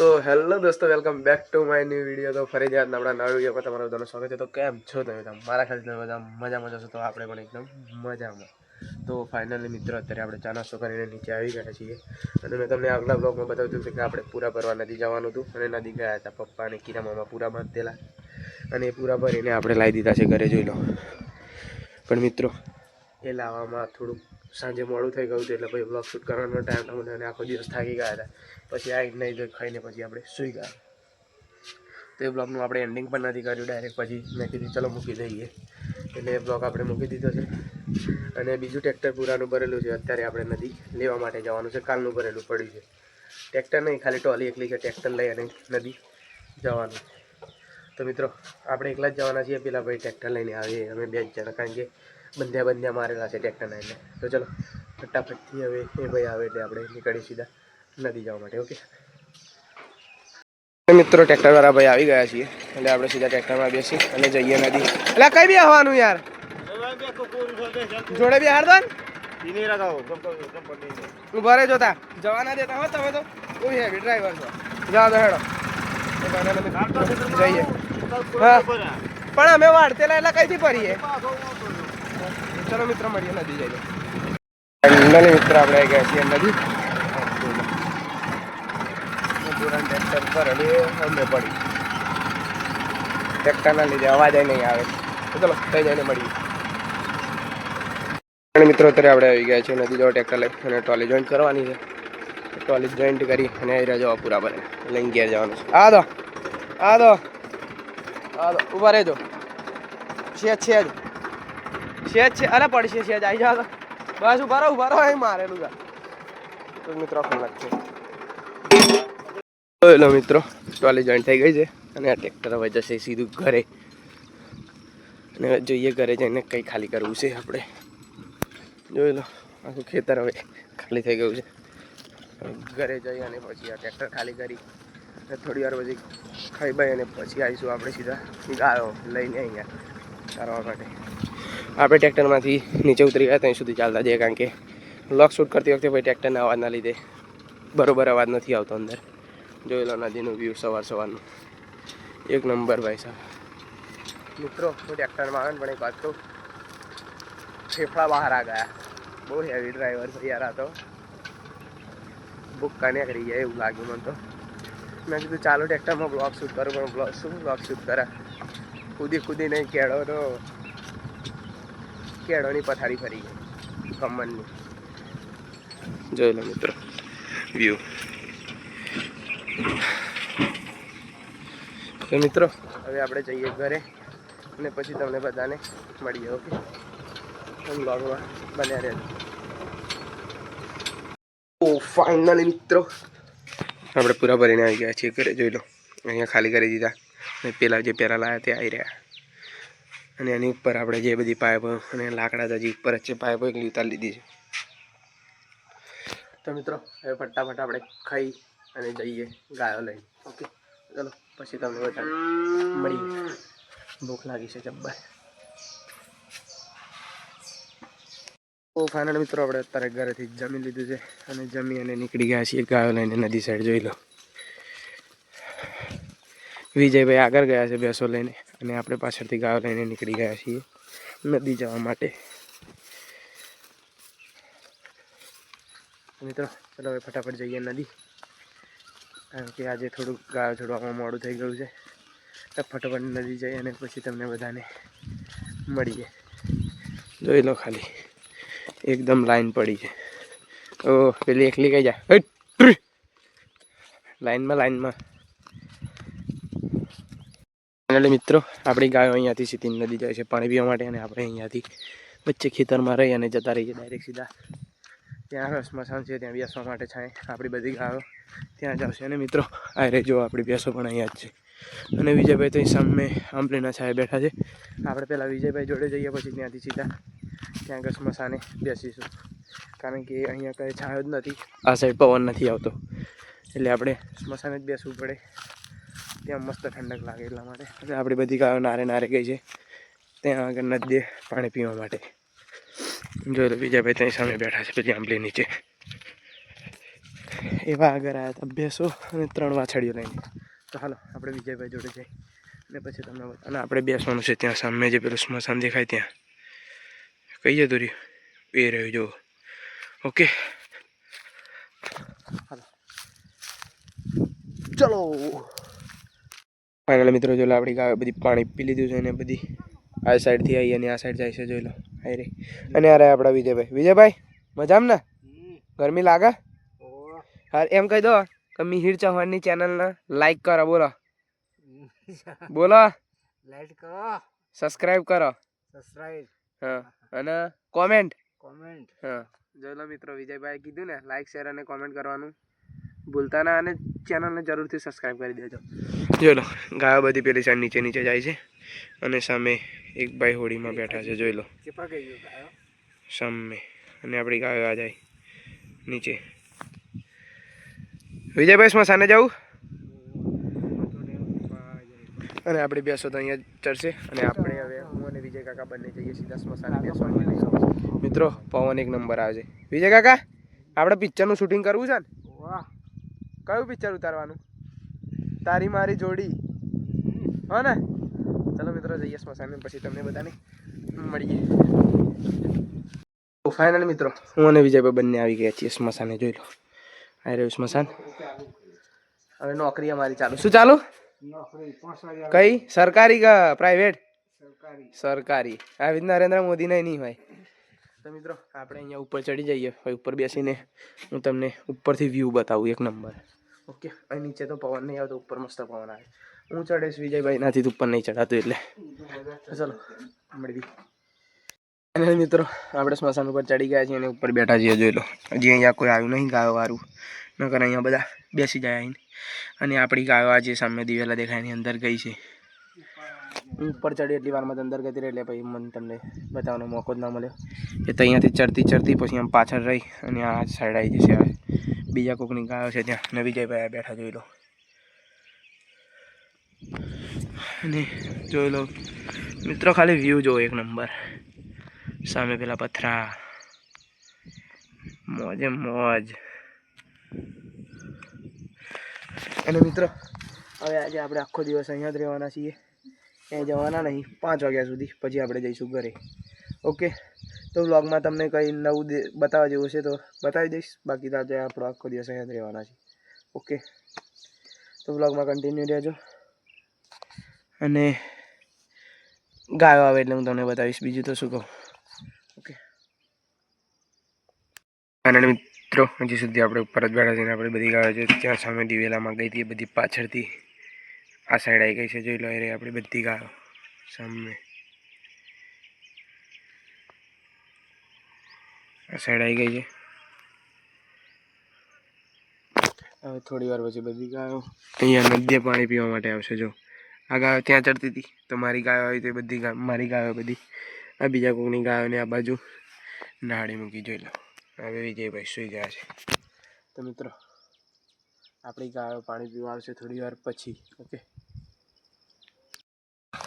તો હેલો દોસ્તો, welcome back to my new video. તો ફરી જાય આપણા નવા વિડીયોમાં તમારું બધાનું સ્વાગત છે. તો કેમ છો તમે? તમે મારા ખ્યાલ તમે બધા મજામાં જશો તો આપણે પણ એકદમ મજામાં. તો ફાઇનલી મિત્રો, અત્યારે આપણે ચા નાસ્તો કરીને નીચે આવી ગયા છીએ. અને મેં તમને આગલા બ્લોગમાં બતાવ્યું હતું કે આપણે પૂરા ભરવા નદી જવાનું હતું. અને નદી ગયા હતા પપ્પા અને કીરા મામા પૂરા બાંધેલા અને એ પૂરા ભરીને આપણે લાવી દીધા છે ઘરે, જોઈ લો. પણ મિત્રો, એ લાવવામાં થોડુંક સાંજે મોડું થઈ ગયું હતું એટલે પછી બ્લોગ શૂટ કરવાનો ટાઈમ ન મળ્યો અને આખો દિવસ થાકી ગયા હતા. પછી આ નહીં તો ખાઈને પછી આપણે સૂઈ ગયા. તો એ બ્લોગનું આપણે એન્ડિંગ પણ નથી કર્યું. ડાયરેક્ટ પછી મેં કીધું ચલો મૂકી દઈએ. એટલે એ બ્લોગ આપણે મૂકી દીધો છે. અને બીજું ટ્રેક્ટર પૂરાનું ભરેલું છે. અત્યારે આપણે નદી લેવા માટે જવાનું છે. કાલનું ભરેલું પડ્યું છે. ટ્રેક્ટર નહીં, ખાલી ટોલી એકલી છે. ટ્રેક્ટર લઈ અને નદી જવાનું તો મિત્રો, આપણે એકલા જ જવાના છીએ. પેલા ભાઈ ટ્રેક્ટર લઈને આવીએ. અમે બે જ જણા. કારણ કે બંધ્યા બંધ્યા મારેલા છે ટ્રેક્ટરના એટલે. તો ચલો, ફટાફટથી હવે એ ભાઈ આવે એટલે આપણે નીકળી સીધા નદી જવા માટે ઓકે મિત્રો ટ્રેક્ટર વાળા ભાઈ આવી ગયા છીએ. એટલે આપણે સીધા ટ્રેક્ટરમાં બેસી અને જઈએ નદી. એટલે કઈ બી આવવાનું યાર? જોડે બી હાર દો તું. ભરે જોતા જવાના દેતા હો તમે તો. બહુ હેવી ડ્રાઈવર છો. જાઓ દો હેડો જઈએ. હા. પણ અમે વાળતેલા એટલે કઈથી ફરીએ? ચલો મિત્ર મળીએ નદી જઈએ ફાઇનલી મિત્ર આપણે આવી ગયા છીએ નદી. ટ્રેક્ટર પર અને અમે પડી. ટ્રેક્ટરના લીધે અવાજ નહીં આવે. તો ચલો થઈ જઈને મળીએ. અને મિત્રો અત્યારે આપણે આવી ગયા છીએ નદી જવા ટ્રેક્ટર લઈ અને ટ્રોલી જોઈન્ટ કરવાની છે. ટ્રોલી જોઈન્ટ કરી અને રહ્યા જવા પૂરા ભરે લઈને ઘેર જવાનું છે. આ દો આ દો આ દો ઊભા રહેજો. છે છે જ. છે જ છે. અરે પડશે છે આવી જાવ બસ ઊભા રહો ઊભા રહો. અહીં મારેલું જા તો મિત્રો કલાક છે હેલો મિત્રો, ટ્રોલી જોઈન્ટ થઈ ગઈ છે. અને આ ટ્રેક્ટર હવે જશે સીધું ઘરે. અને જોઈએ ઘરે જઈને કંઈ ખાલી કરવું છે આપણે. જોઈ લો, આખું ખેતર હવે ખાલી થઈ ગયું છે. ઘરે જઈ અને પછી આ ટ્રેક્ટર ખાલી કરી. થોડી વાર પછી ખાઈ બાઈ અને પછી આવીશું આપણે સીધા ગાયો લઈને અહીંયા કરવા માટે. આપણે ટ્રેક્ટરમાંથી નીચે ઉતરી ગયા ત્યાં સુધી ચાલતા જઈએ કારણ કે લોક શૂટ કરતી વખતે ભાઈ ટ્રેક્ટરના અવાજના લીધે બરોબર અવાજ નથી આવતો અંદર. જોઈ લો નદીનું વ્યૂ સવાર સવારનું. એક નંબર ભાઈ સાહેબ. મિત્રો, હું ટ્રેક્ટરમાં આવે ને પણ એક વાત તો ફેફડા બહાર આ ગયા. બહુ હેવી ડ્રાઈવર છે યાર આ તો. બુક કાને કરી ગયા એવું લાગ્યું મને તો. મેં કીધું, ચાલો ટ્રેક્ટરમાં બ્લોગ શૂટ કરું પણ બ્લોગ શું બ્લોગ શૂટ કરે કૂદી કૂદી નહીં કેળોનો પથારી ફરી ગઈ કમનની જોઈ લો મિત્રો વ્યૂ તો મિત્રો હવે આપણે જઈએ ઘરે અને પછી તમને બધાને મળીએ ઓકે? બ્લોગમાં બન્યા રહેજો. ઓ ફાઇનલી મિત્રો. આપણે પૂરા ભરીને આવી ગયા છીએ ઘરે જોઈ લો. અહીંયા ખાલી કરી દીધા. અને પેલા જે પેલા લાયા તે આવી રહ્યા. અને એની ઉપર આપણે જે બધી પાઇપો અને લાકડા તો હજી ઉપર જ છે, પાઇપો એકલી ઉતારી લીધી છે. તો મિત્રો, હવે ફટાફટ આપણે ખાઈ અને જઈએ ગાયો લઈને. ઓકે ચલો, પછી તમને બધા મળીએ. ભૂખ લાગી છે જબ્બર. ઓ ફાઇનલ મિત્રો, આપણે અત્યારે ઘરેથી જમી લીધું છે અને જમી અને નીકળી ગયા છીએ ગાયો લઈને નદી સાઈડ જોઈ લો. વિજયભાઈ આગળ ગયા છે બેસો લઈને. અને આપણે પાછળથી ગાયો લઈને નીકળી ગયા છીએ નદી જવા માટે. મિત્રો, ચલો હવે ફટાફટ જઈએ નદી. કારણ કે આજે થોડુંક ગાયો છોડવામાં મોડું થઈ ગયું છે. તો ફટાફટ નદી જઈએ અને પછી તમને બધાને મળીએ. જોઈ લો ખાલી. એકદમ લાઈન પડી છે. ઓ પેલી એકલી કઈ જાય લાઈનમાં લાઈનમાં. ફાઇનલી મિત્રો, આપણી ગાયો અહીંયાથી સીધી નદી જાય છે પાણી પીવા માટે અને આપણે અહીંયાથી વચ્ચે ખેતરમાં રહી અને જતા રહીએ ડાયરેક્ટ સીધા. ત્યાં સ્મશાન છે, ત્યાં બેસવા માટે છાંય. આપણી બધી ગાયો ત્યાં જ આવશે. અને મિત્રો, આ રે જો આપણી બેસો પણ અહીંયા જ છે. અને વિજયભાઈ તો અહીં સામે આંબલીના છાંય બેઠા છે. આપણે પહેલાં વિજયભાઈ જોડે જઈએ, પછી ત્યાંથી સીધા ત્યાં સ્મશાને બેસીશું. કારણ કે અહીંયા કંઈ છાયો જ નથી. આ સાઈડ પવન નથી આવતો. એટલે આપણે સ્મશાને જ બેસવું પડે. ત્યાં મસ્ત ઠંડક લાગે એટલા માટે. એટલે આપણી બધી ગાયો નારે નારે ગઈ છે. ત્યાં આગળ નદીએ પાણી પીવા માટે. જોઈ લો વિજયભાઈ ત્યાં સામે બેઠા છે પેલી આંબલી નીચે. એવા આગળ આવ્યા હતા બેસો અને ત્રણ વાછડીઓ લઈને. તો હાલો, આપણે વિજયભાઈ જોડે જઈએ. અને પછી તમને અને આપણે બેસવાનું છે ત્યાં સામે, જે પેલું સ્મશાન દેખાય ત્યાં. કઈ જતું રહ્યું? એ રહ્યું જો ઓકે. હાલો. ચલો. ફાઇનલ મિત્રો જો આપણી ગાવે બધી પાણી પી લીધું છે ને બધી આ સાઈડથી આવી અને આ સાઈડ જાય છે જોઈ લો. આઈ રે અને રહ્યા આપણા વિજયભાઈ. વિજયભાઈ મજામાં ને? ગરમી લાગે? હા એમ કહી દો કે મિહિર ચૌહાણની ચેનલને લાઈક કરો બોલો. બોલો. લાઈક કરો. સબસ્ક્રાઇબ કરો. સબસ્ક્રાઇબ હા અને કોમેન્ટ કોમેન્ટ હા. જોઈ લો મિત્રો વિજયભાઈ કીધું ને લાઈક શેર અને કોમેન્ટ કરવાનું. ભૂલતા ના અને ચેનલને જરૂરથી સબસ્ક્રાઈબ કરી દેજો. જોઈ લો ગાયો બધી પેલી સાઈડ નીચે નીચે જાય છે અને સામે એક ભાઈ હોડીમાં બેઠા છે જોઈ લો. સામે અને આપણી ગાયો આ જાય નીચે. વિજયભાઈ સ્મશાને જવું? અને આપણે બેસો તો અહીંયા ચડશે. અને આપણે હવે હું અને વિજય કાકા બંને જઈએ સીધા સ્મશાને બેસવા મિત્રો પવન એક નંબર આવે છે. વિજય કાકા આપણે પિક્ચરનું શૂટિંગ કરવું છે ને? કયું પિક્ચર ઉતારવાનું? તારી મારી જોડી. હો ને? ચલો મિત્રો, જઈએ સ્મશાને પછી તમને બધાને મળીએ. ફાઇનલ મિત્રો, હું અને વિજયભાઈ બંને આવી ગયા છીએ સ્મશાને, જોઈ લો. આવી રહ્યું સ્મશાન. હવે નોકરી અમારી ચાલુ. શું ચાલુ? કઈ? સરકારી કે પ્રાઇવેટ સરકારી. આવી નરેન્દ્ર મોદીને નહીં હોય. તો મિત્રો, આપણે અહીંયા ઉપર ચડી જઈએ. ઉપર બેસીને હું તમને ઉપરથી વ્યૂ બતાવું એક નંબર ઓકે, અહીં નીચે તો પવન નહીં આવતો, ઉપર મસ્ત પવન આવે. હું ચડેશ, વિજયભાઈ નાથી ઉપર નહીં ચડાતું એટલે. ચલો મળી અને મિત્રો, આપણે સ્મશાન ઉપર ચડી ગયા છીએ અને ઉપર બેઠા છીએ, જોઈ લો. હજી અહીંયા કોઈ આવ્યું નહીં, ગાયો વાળું નકર અહીંયા બધા બેસી જાય આવીને. અને આપણી ગાયો આજે સામે દિવેલા દેખાય, એની અંદર ગઈ છે. ઉપર ચડી એટલી વારમાં તો અંદર ગતી રહી, એટલે પછી મને તમને બતાવવાનો મોકો જ ના મળ્યો. એ તો અહીંયાથી ચડતી ચડતી પછી આમ પાછળ રહી અને આ સાઈડ આવી જશે હવે. બીજા કોકની ગાયો છે ત્યાં. ને વિજયભાઈ બેઠા જોઈ લો. અને જોઈ લો. મિત્રો, ખાલી વ્યૂ જોવો એક નંબર સામે પેલા પથરા. મોજે મોજ. અને મિત્રો, હવે આજે આપણે આખો દિવસ અહીંયા જ રહેવાના છીએ. ક્યાંય જવાના નહીં, પાંચ વાગ્યા સુધી. પછી આપણે જઈશું ઘરે. ઓકે તો વ્લોગમાં તમને કંઈ નવું બતાવવા જેવું છે તો બતાવી દઈશ. બાકી તો આપણો આખો દિવસ અહીંયા રહેવાના છે. ઓકે તો વ્લોગમાં કન્ટિન્યુ રહેજો. અને ગાયો આવે એટલે હું તમને બતાવીશ. બીજું તો શું કહું. ઓકે અને મિત્રો, હજી સુધી આપણે ઉપર જ બેઠા છીએ આપણે બધી ગાયો છે ત્યાં સામે દિવેલામાં ગઈ હતી બધી પાછળથી આ સાઈડ આવી ગઈ છે. જોઈ લો, એ આપણી બધી ગાયો સામે. આ સાઈડ આવી ગઈ છે. હવે થોડી વાર પછી બધી ગાયો અહીંયા નદીએ પાણી પીવા માટે આવશે જો. આ ગાયો ત્યાં ચડતી હતી. તો મારી ગાયો આવી તો બધી મારી ગાયો બધી. આ બીજા કોકની ગાયોને આ બાજુ નાળી મૂકી જોઈ લો. હવે વિજયભાઈ સુઈ ગયા છે. તો મિત્રો આપણી ગાયો પાણી પીવા આવશે થોડી વાર પછી ઓકે?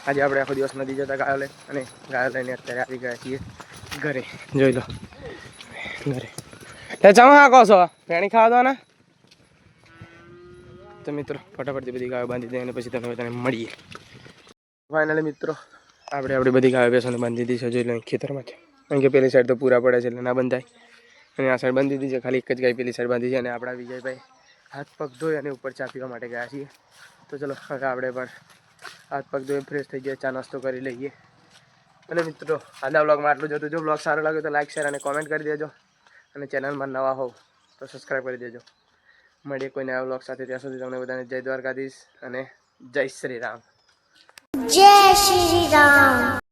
આજે આપણે આખો દિવસ નદી જતા ગાયો લઈ અને ગાયો લઈને અત્યારે આવી ગયા છીએ ઘરે. જોઈ લો. ઘરે જમા ચમ હા કહો છો. પાણી ખાવા દો ને. તો મિત્રો ફટાફટથી બધી ગાયો બાંધી દે અને પછી તમે બધાને મળીએ. ફાઇનલી મિત્રો, આપણે આપણી બધી ગાયો બેસોને બાંધી દીધી છે, જોઈ લો ખેતરમાં છે. કારણ કે પેલી સાઈડ તો પૂરા પડે છે, એટલે ના બંધાય. અને આ સાઈડ બાંધી દીધી છે, ખાલી એક જ ગાય પેલી સાઈડ બાંધી છે અને આપણા વિજયભાઈ હાથ પગ ધોઈ અને ઉપર ચા પીવા માટે ગયા છીએ. તો ચલો, હવે આપણે પણ હાથ પગ ધોઈ ફ્રેશ થઈ ગયા, ચા નાસ્તો કરી લઈએ. અને મિત્રો, આજના બ્લોગમાં આટલું જ હતું. જો બ્લોગ સારો લાગે તો લાઈક શેર અને કોમેન્ટ કરી દેજો. અને ચેનલમાં નવા હોવ તો સબસ્ક્રાઈબ કરી દેજો. મળીએ કોઈ નવા બ્લોગ સાથે. ત્યાં સુધી તમને બધાને જય દ્વારકાધીશ અને જય શ્રી રામ. જય શ્રી રામ.